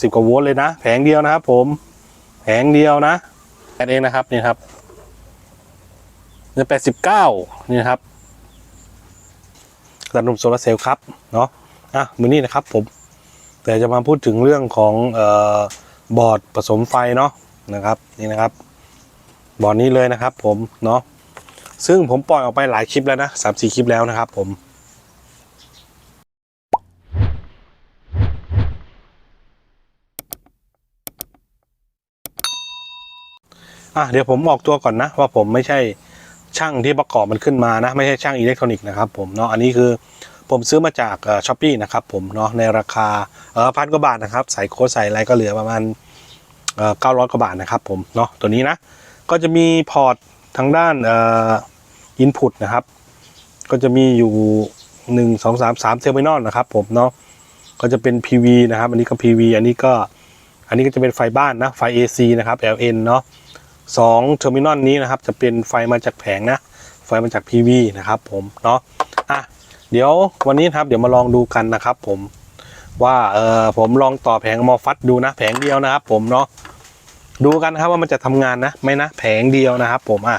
สิบกว่าโวลต์เลยนะ แผงเดียวนะครับ ผมแผงเดียวนะแค่เองนะครับนี่ครับเนี่ยแปดสิบเก้านี่ครับกระดุมโซลาเซลล์ครับเนาะอะมือนี้นะครับผม แต่จะมาพูดถึงเรื่องของเอ่อบอร์ดผสมไฟเนาะนะครับนี่นะครับบอร์ดนี้เลยนะครับผมเนาะซึ่งผมปล่อยออกไปหลายคลิปแล้วนะสามสี่คลิปแล้วนะครับผม อะเดี๋ยวผมออกตัวก่อนนะ ว่าผมไม่ใช่ช่างที่ประกอบมันขึ้นมานะ ไม่ใช่ช่างอิเล็กทรอนิกส์นะครับผมเนาะอันนี้คือผมซื้อมาจากช้อปปี้นะครับผมเนาะในราคาเออพันกว่าบาทนะครับใส่โค้ดใส่อะไรก็เหลือประมาณเก้าร้อยกว่าบาทนะครับผมเนาะตัวนี้นะ ก็จะมีพอร์ตทางด้านเอ่ออินพุตนะครับ ก็จะมีอยู่หนึ่งสองสามสามเทอร์มินอลนะครับผมเนาะก็จะเป็น PV นะครับ อันนี้ก็ PV อันนี้ก็อันนี้ก็จะเป็นไฟบ้านนะไฟ AC นะครับ LN เนาะ สองเทอร์มินอลนี้นะครับจะเป็นไฟมาจากแผงนะ ไฟมาจาก PV นะครับผมเนาะอะเดี๋ยววันนี้ครับเดี๋ยวมาลองดูกันนะครับผมว่าเออผมลองต่อแผงมอฟัดดูนะแผงเดียวนะครับผมเนาะดูกันนะครับว่ามันจะทำงานนะไม่นะแผงเดียวนะครับผมอะ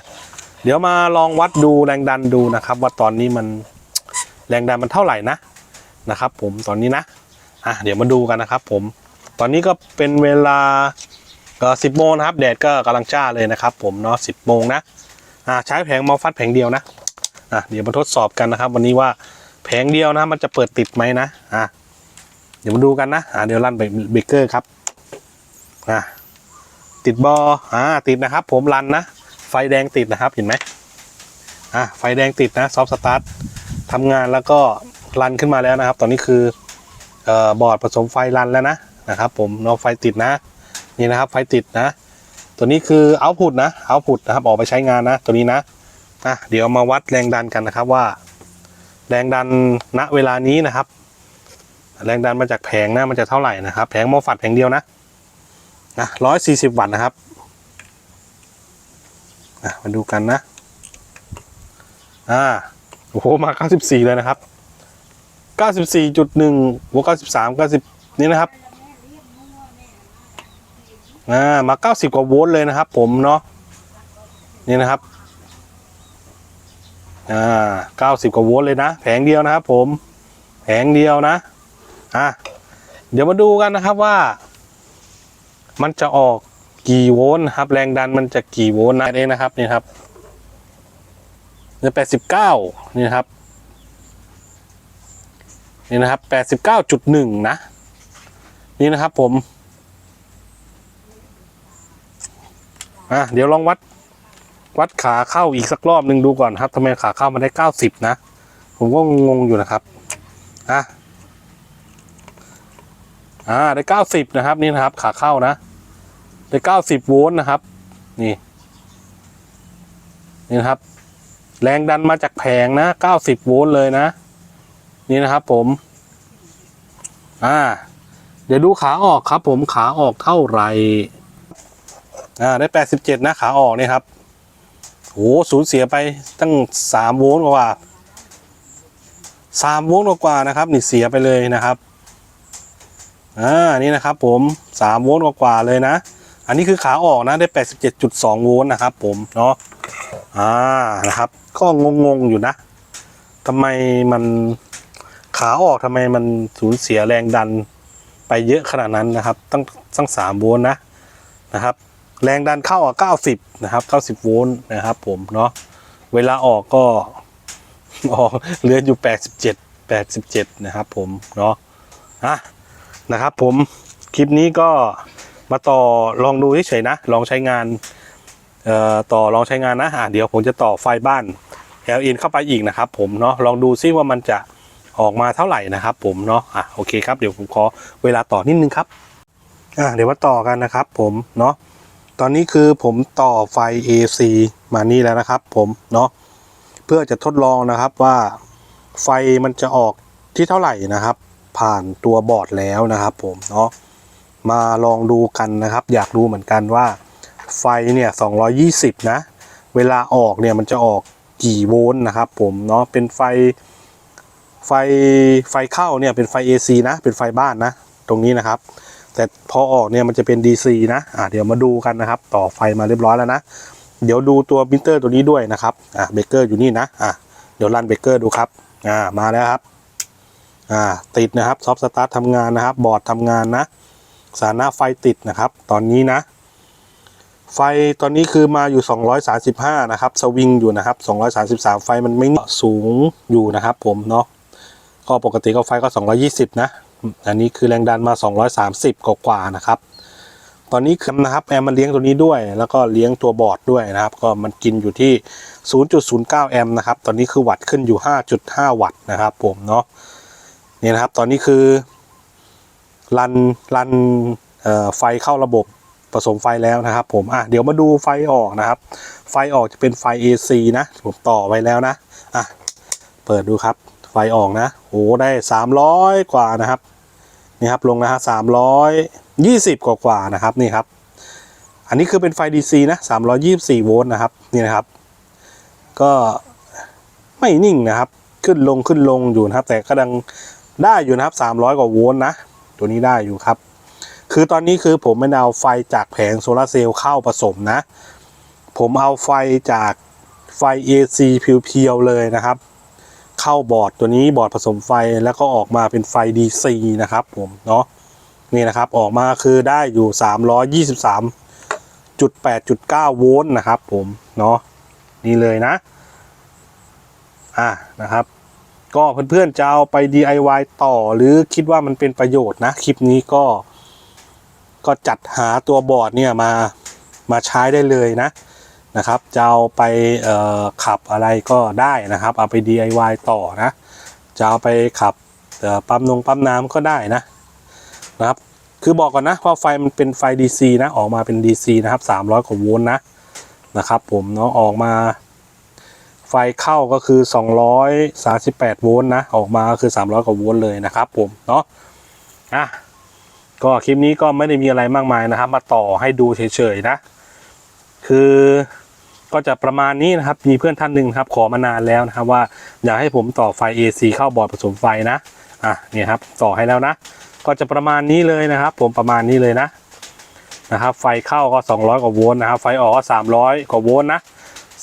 เดี๋ยวมาลองวัดดูแรงดันดูนะครับ ว่าตอนนี้มันแรงดันมันเท่าไหร่นะนะครับ ผมตอนนี้นะอะเดี๋ยวมาดูกันนะครับ ผมตอนนี้ก็เป็นเวลา ก็สิบโมงนะครับแดดก็กำลังจ้าเลยนะครับผมเนาะสิบโมงนะอ่าใช้แผงมอฟัดแผงเดียวนะอะเดี๋ยวมาทดสอบกันนะครับ วันนี้ว่าแผงเดียวนะมันจะเปิดติดไหมนะอะเดี๋ยวมาดูกันนะอ่าเดี๋ยวลั่นเบรกเกอร์ครับอะติดบออ่าติดนะครับ ผมรันนะ ไฟแดงติดนะครับเห็นไหมอะไฟแดงติดนะซอฟสตาร์ททำงานแล้วก็รันขึ้นมาแล้วนะครับ ตอนนี้คือเอ่อบอร์ดผสมไฟรันแล้วนะนะครับ ผมเนาะไฟติดนะ นี่นะครับไฟติดนะ ตัวนี้คือเอาพุตนะเอาพุตนะครับออกไปใช้งานนะ ตัวนี้นะอะเดี๋ยวมาวัดแรงดันกันนะครับว่า แรงดันณเวลานี้นะครับ แรงดันมาจากแผงนะมันจะเท่าไหร่นะครับ แผงโมฟัดแผงเดียวนะนะร้อยสี่สิบวัตต์นะครับอะมาดูกันนะ อ่า โอ้โห มาเก้าสิบสี่เลยนะครับเก้าสิบสี่จุดหนึ่งหัวเก้าสิบสามเก้าสิบนี่นะครับ อ่ามา 90 กว่าโวลต์เลยนะครับ ผมเนาะนี่นะครับอ่า90 กว่าโวลต์เลยนะ แผงเดียวนะครับ ผมแผงเดียวนะอะเดี๋ยวมาดูกันนะครับว่า มันจะออกกี่โวลต์นะครับ แรงดันมันจะกี่โวลต์นะเองนะครับนี่ครับเนี่ย89นี่ครับนี่นะครับ89.1นะ นี่นะครับผม อะเดี๋ยวลองวัดวัดขาเข้าอีกสักรอบหนึ่งดูก่อนครับทำไมขาเข้ามันได้เก้าสิบนะ ผมก็งงอยู่นะครับอะอ่าได้เก้าสิบนะครับนี่นะครับ ขาเข้านะ ได้เก้าสิบโวลต์นะครับ นี่ นี่นะครับ แรงดันมาจากแผงนะเก้าสิบโวลต์เลยนะ นี่นะครับผม อ่า เดี๋ยวดูขาออกครับ ผมขาออกเท่าไหร่ อ่าได้87นะขาออกเนี่ยครับโหสูญเสียไปตั้ง3โวลต์กว่า3โวลต์กว่านะครับนี่เสียไปเลยนะครับอ่านี่นะครับผม3โวลต์กว่าเลยนะ อันนี้คือขาออกนะได้87.2โวลต์นะครับ ผมเนาะอ่านะครับ ก็งงๆอยู่นะทำไมมันขาออกทำไมมันสูญเสียแรงดันไปเยอะขนาดนั้นนะครับ ตั้งตั้ง3โวลต์นะนะครับ แรงดันเข้าอะ90 นะครับ 90 โวลต์นะครับผมเนาะเวลาออกก็ออกเหลืออยู่ 87 87 นะครับผมเนาะอะนะครับผมคลิปนี้ก็มาต่อลองดูเฉยๆนะ ลองใช้งานเอ่อต่อลองใช้งานนะอะเดี๋ยวผมจะต่อไฟบ้าน LN เข้าไปอีกนะครับผมเนาะลองดูซิว่ามันจะออกมาเท่าไหร่นะครับผมเนาะอะโอเคครับเดี๋ยวผมขอเวลาต่อนิดนึงครับอะเดี๋ยวมาต่อกันนะครับผมเนาะ ตอนนี้คือผมต่อไฟ AC มานี่แล้วนะครับ ผมเนาะเพื่อจะทดลองนะครับว่าไฟมันจะออกที่เท่าไหร่นะครับ ผ่านตัวบอร์ดแล้วนะครับ ผมเนาะมาลองดูกันนะครับ อยากดูเหมือนกันว่า ไฟเนี่ย220 นะ เวลาออกเนี่ยมันจะออกกี่โวลต์นะครับ ผมเนาะเป็นไฟไฟไฟเข้าเนี่ยเป็นไฟ AC นะ เป็นไฟบ้านนะ ตรงนี้นะครับ แต่พอออกเนี่ยมันจะเป็น DC นะอะเดี๋ยวมาดูกันนะครับ ต่อไฟมาเรียบร้อยแล้วนะ เดี๋ยวดูตัวมิเตอร์ตัวนี้ด้วยนะครับอะเบรกเกอร์อยู่นี่นะอะเดี๋ยวรันเบรกเกอร์ดูครับอ่ามาแล้วครับอ่าติดนะครับซอฟต์สตาร์ททำงานนะครับ บอร์ดทำงานนะสารหน้าไฟติดนะครับ ตอนนี้นะ ไฟตอนนี้คือมาอยู่ 235 นะครับ สวิงอยู่นะครับ 233 ไฟมันไม่สูงอยู่นะครับผมเนาะก็ปกติก็ไฟก็ 220 นะ อันนี้คือแรงดันมา 230 กว่าๆนะครับ ตอนนี้คือนะครับแอมมันเลี้ยงตัวนี้ด้วย แล้วก็เลี้ยงตัวบอร์ดด้วยนะครับ ก็มันกินอยู่ที่ 0.09 แอมนะครับ ตอนนี้คือวัตต์ขึ้นอยู่ 5.5 วัตต์นะครับผมเนาะนี่นะครับ ตอนนี้คือรันรันไฟเข้าระบบผสมไฟแล้วนะครับ ผมอะเดี๋ยวมาดูไฟออกนะครับ ไฟออกจะเป็นไฟ AC นะผมต่อไว้แล้วนะอะเปิดดูครับไฟออกนะโอ้ได้ 300 กว่านะครับ นี่ครับลงนะฮะสามร้อยยี่สิบกว่าๆนะครับนี่ครับ อันนี้คือเป็นไฟ DC นะสามร้อยี่สี่โวลต์นะครับนี่นะครับ ก็ไม่นิ่งนะครับ ขึ้นลงขึ้นลงอยู่นะครับ แต่ก็ดังได้อยู่นะครับสามร้อยกว่าโวลต์นะ ตัวนี้ได้อยู่ครับ คือตอนนี้คือผมไม่เอาไฟจากแผงโซลาเซลล์เข้าผสมนะ ผมเอาไฟจากไฟ AC เพียวๆเลยนะครับ เข้าบอร์ดตัวนี้บอร์ดผสมไฟแล้วก็ออกมาเป็นไฟ DC นะครับผมเนาะนี่นะครับออกมาคือได้อยู่ 323.8.9 โวลต์นะครับผมเนาะนี่เลยนะอะนะครับ ก็เพื่อนๆจะเอาไป DIY ต่อหรือคิดว่ามันเป็นประโยชน์นะ คลิปนี้ก็ ก็จัดหาตัวบอร์ดเนี่ยมามาใช้ได้เลยนะ นะครับจะเอาไปขับอะไรก็ได้นะครับ เอาไป DIY ต่อนะจะเอาไปขับปั๊มนงปั๊มน้ำก็ได้นะนะครับ คือบอกก่อนนะว่าไฟมันเป็นไฟ DC นะออกมาเป็น DC นะครับ 300กว่าโวลต์นะนะครับผมเนาะออกมาไฟเข้าก็คือ 238 โวลต์นะ ออกมาก็คือ 300 กว่าโวลต์เลยนะครับผม เนาะอะก็คลิปนี้ก็ไม่ได้มีอะไรมากมายนะครับ มาต่อให้ดูเฉยๆนะ คือ ก็จะประมาณนี้นะครับ มีเพื่อนท่านหนึ่งครับ ขอมานานแล้วนะครับว่าอยากให้ผมต่อไฟ AC เข้าบอร์ดผสมไฟนะ อะเนี่ยครับต่อให้แล้วนะ ก็จะประมาณนี้เลยนะครับ ผมประมาณนี้เลยนะนะครับไฟเข้าก็ 200 กว่าโวลต์นะครับไฟออกก็ 300 กว่าโวลต์นะ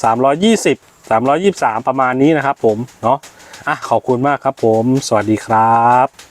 320 323 ประมาณนี้นะครับผมเนาะอะขอบคุณมากครับผม สวัสดีครับ